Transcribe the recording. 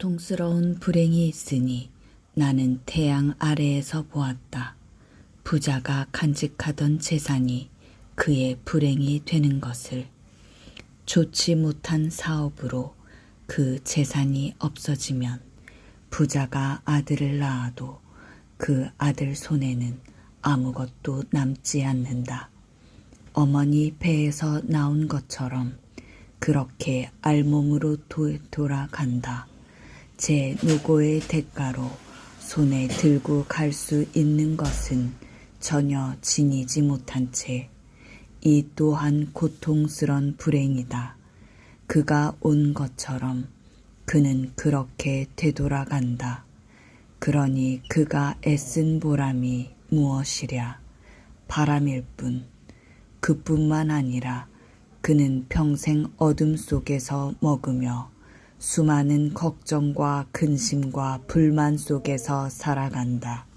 고통스러운 불행이 있으니 나는 태양 아래에서 보았다. 부자가 간직하던 재산이 그의 불행이 되는 것을 좋지 못한 사업으로 그 재산이 없어지면 부자가 아들을 낳아도 그 아들 손에는 아무것도 남지 않는다. 어머니 배에서 나온 것처럼 그렇게 알몸으로 도, 돌아간다. 제 노고의 대가로 손에 들고 갈 수 있는 것은 전혀 지니지 못한 채 이 또한 고통스런 불행이다. 그가 온 것처럼 그는 그렇게 되돌아간다. 그러니 그가 애쓴 보람이 무엇이랴? 바람일 뿐. 그뿐만 아니라 그는 평생 어둠 속에서 먹으며 수많은 걱정과 근심과 불만 속에서 살아간다.